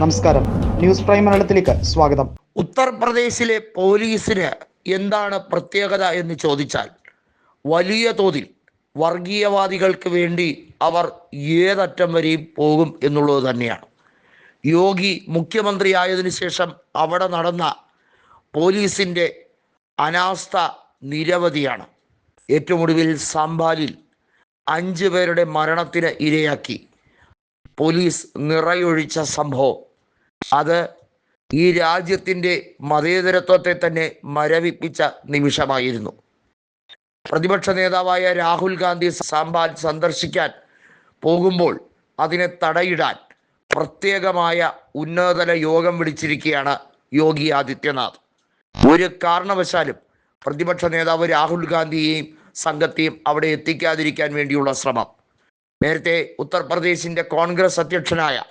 നമസ്കാരം. News prime മലയാളത്തിലേക്ക് സ്വാഗതം. ഉത്തർപ്രദേശിലെ പോലീസിന് എന്താണ് പ്രത്യേകത എന്ന് ചോദിച്ചാൽ വലിയ തോതിൽ വർഗീയവാദികൾക്ക് വേണ്ടി അവർ ഏതറ്റം വരെയും പോകും എന്നുള്ളത് തന്നെയാണ്. യോഗി മുഖ്യമന്ത്രിയായതിനു ശേഷം അവിടെ നടന്ന പോലീസിന്റെ അനാസ്ഥ നിരവധിയാണ്. ഏറ്റവും ഒടുവിൽ സംഭാലിൽ അഞ്ച് പേരുടെ മരണത്തിന് ഇരയാക്കി. പോലീസ് നിറയൊഴിച്ച സംഭവം അത് ഈ രാജ്യത്തിന്റെ മതേതരത്വത്തെ തന്നെ മരവിപ്പിച്ച നിമിഷമായിരുന്നു. പ്രതിപക്ഷ നേതാവായ രാഹുൽ ഗാന്ധി സാമ്പാൽ സന്ദർശിക്കാൻ പോകുമ്പോൾ അതിനെ തടയിടാൻ പ്രത്യേകമായ ഉന്നതതല യോഗം വിളിച്ചിരിക്കുകയാണ് യോഗി ആദിത്യനാഥ്. ഒരു കാരണവശാലും പ്രതിപക്ഷ നേതാവ് രാഹുൽ ഗാന്ധിയെയും സംഘത്തെയും അവിടെ എത്തിക്കാതിരിക്കാൻ വേണ്ടിയുള്ള ശ്രമം. നേരത്തെ ഉത്തർപ്രദേശിന്റെ കോൺഗ്രസ് അധ്യക്ഷനായ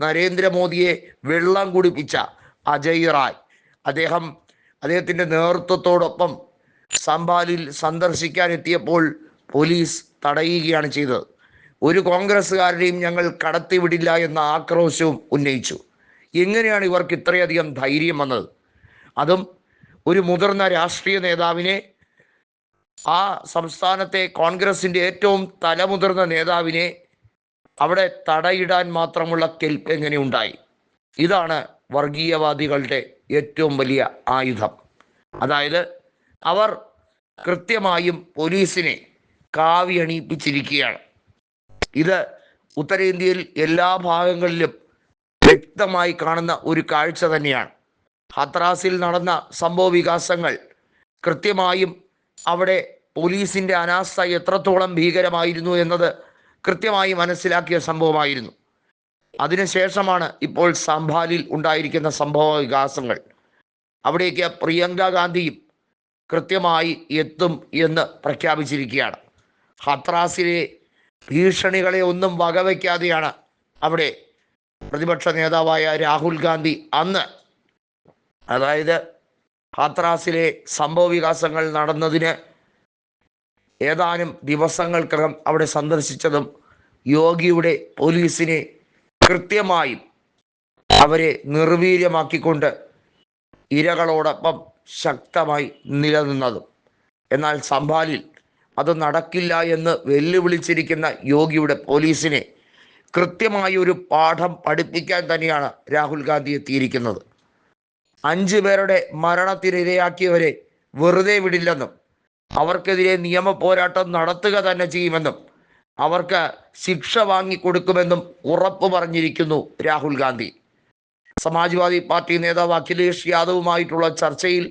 നരേന്ദ്രമോദിയെ വെള്ളം കുടിപ്പിച്ച അജയ് റായ്. അദ്ദേഹം അദ്ദേഹത്തിന്റെ നേതൃത്വത്തോടൊപ്പം സംബാലിൽ സന്ദർശിക്കാൻ എത്തിയപ്പോൾ പോലീസ് തടയുകയാണ് ചെയ്തത്. ഒരു കോൺഗ്രസ്സുകാരുടെയും ഞങ്ങൾ കടത്തിവിടില്ല എന്ന ആക്രോശവും ഉന്നയിച്ചു. എങ്ങനെയാണ് ഇവർക്ക് ഇത്രയധികം ധൈര്യം വന്നത്? അതും ഒരു മുതിർന്ന രാഷ്ട്രീയ നേതാവിനെ ആ സംസ്ഥാനത്തെ കോൺഗ്രസിന്റെ ഏറ്റവും തലമുതിർന്ന നേതാവിനെ അവിടെ തടയിടാൻ മാത്രമുള്ള കെൽപ്പ് എങ്ങനെ ഉണ്ടായി? ഇതാണ് വർഗീയവാദികളുടെ ഏറ്റവും വലിയ ആയുധം. അതായത് അവർ കൃത്യമായും പോലീസിനെ കാവിയണിയിപ്പിച്ചിരിക്കുകയാണ് ഇത് ഉത്തരേന്ത്യയിൽ എല്ലാ ഭാഗങ്ങളിലും വ്യക്തമായി കാണുന്ന ഒരു കാഴ്ച തന്നെയാണ്. ഹത്രാസിൽ നടന്ന സംഭവ വികാസങ്ങൾ കൃത്യമായും അവിടെ പോലീസിന്റെ അനാസ്ഥ എത്രത്തോളം ഭീകരമായിരുന്നു എന്നത് കൃത്യമായി മനസ്സിലാക്കിയ സംഭവമായിരുന്നു. അതിനുശേഷമാണ് ഇപ്പോൾ സംഭാലിൽ ഉണ്ടായിരിക്കുന്ന സംഭവ വികാസങ്ങൾ. അവിടേക്ക് പ്രിയങ്ക ഗാന്ധിയും കൃത്യമായി എത്തും എന്ന് പ്രഖ്യാപിച്ചിരിക്കുകയാണ്. ഹത്രാസിലെ ഭീഷണികളെ ഒന്നും വകവയ്ക്കാതെയാണ് അവിടെ പ്രതിപക്ഷ നേതാവായ രാഹുൽ ഗാന്ധി അന്ന് അതായത് ഹാത്രാസിലെ സംഭവ വികാസങ്ങൾ നടന്നതിന് ഏതാനും ദിവസങ്ങൾക്കകം അവിടെ സന്ദർശിച്ചതും യോഗിയുടെ പോലീസിനെ കൃത്യമായും അവരെ നിർവീര്യമാക്കിക്കൊണ്ട് ഇരകളോടൊപ്പം ശക്തമായി നിലനിന്നതും. എന്നാൽ സംഭാലിൽ അത് നടക്കില്ല എന്ന് വെല്ലുവിളിച്ചിരിക്കുന്ന യോഗിയുടെ പോലീസിനെ കൃത്യമായി ഒരു പാഠം പഠിപ്പിക്കാൻ തന്നെയാണ് രാഹുൽ ഗാന്ധി എത്തിയിരിക്കുന്നത്. അഞ്ചു പേരുടെ മരണത്തിനിരയാക്കിയവരെ വെറുതെ വിടില്ലെന്നും അവർക്കെതിരെ നിയമ പോരാട്ടം നടത്തുക തന്നെ ചെയ്യുമെന്നും അവർക്ക് ശിക്ഷ വാങ്ങിക്കൊടുക്കുമെന്നും ഉറപ്പ് പറഞ്ഞിരിക്കുന്നു രാഹുൽ ഗാന്ധി. സമാജ്വാദി പാർട്ടി നേതാവ് അഖിലേഷ് യാദവുമായിട്ടുള്ള ചർച്ചയിൽ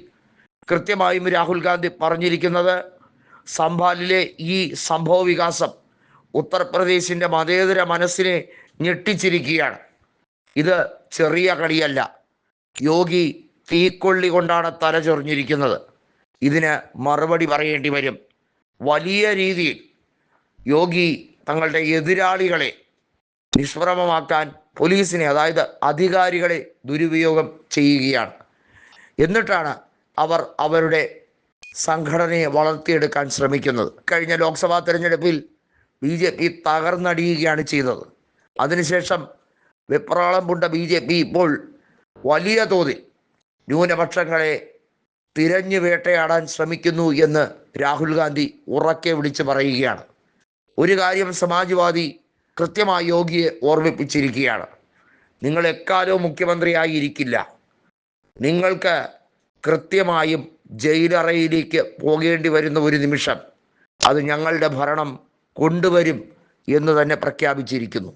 കൃത്യമായും രാഹുൽ ഗാന്ധി പറഞ്ഞിരിക്കുന്നത് സംഭാലിലെ ഈ സംഭവ വികാസം ഉത്തർപ്രദേശിന്റെ മതേതര മനസ്സിനെ ഞെട്ടിച്ചിരിക്കുകയാണ്. ഇത് ചെറിയ കളിയല്ല. യോഗി തീക്കൊള്ളി കൊണ്ടാണ് തല ചൊറിഞ്ഞിരിക്കുന്നത് ഇതിന് മറുപടി പറയേണ്ടി വരും. വലിയ രീതിയിൽ യോഗി തങ്ങളുടെ എതിരാളികളെ നിഷ്പ്രഭമാക്കാൻ പോലീസിനെ അതായത് അധികാരികളെ ദുരുപയോഗം ചെയ്യുകയാണ്. എന്നിട്ടാണ് അവർ അവരുടെ സംഘടനയെ വളർത്തിയെടുക്കാൻ ശ്രമിക്കുന്നത്. കഴിഞ്ഞ ലോക്സഭാ തെരഞ്ഞെടുപ്പിൽ ബി ജെ പി തകർന്നടിയുകയാണ് ചെയ്തത്. അതിനുശേഷം വെപ്രാളം കൊണ്ട ബി ജെ പി ഇപ്പോൾ വലിയ തോതിൽ ന്യൂനപക്ഷങ്ങളെ തിരഞ്ഞു വേട്ടയാടാൻ ശ്രമിക്കുന്നു എന്ന് രാഹുൽ ഗാന്ധി ഉറക്കെ വിളിച്ചു പറയുകയാണ്. ഒരു കാര്യം സമാജ്വാദി കൃത്യമായി യോഗിയെ ഓർമ്മിപ്പിച്ചിരിക്കുകയാണ്. നിങ്ങൾ എക്കാലവും മുഖ്യമന്ത്രിയായി ഇരിക്കില്ല നിങ്ങൾക്ക് കൃത്യമായും ജയിലറയിലേക്ക് പോകേണ്ടി വരുന്ന ഒരു നിമിഷം അത് ഞങ്ങളുടെ ഭരണം കൊണ്ടുവരും എന്ന് തന്നെ പ്രഖ്യാപിച്ചിരിക്കുന്നു.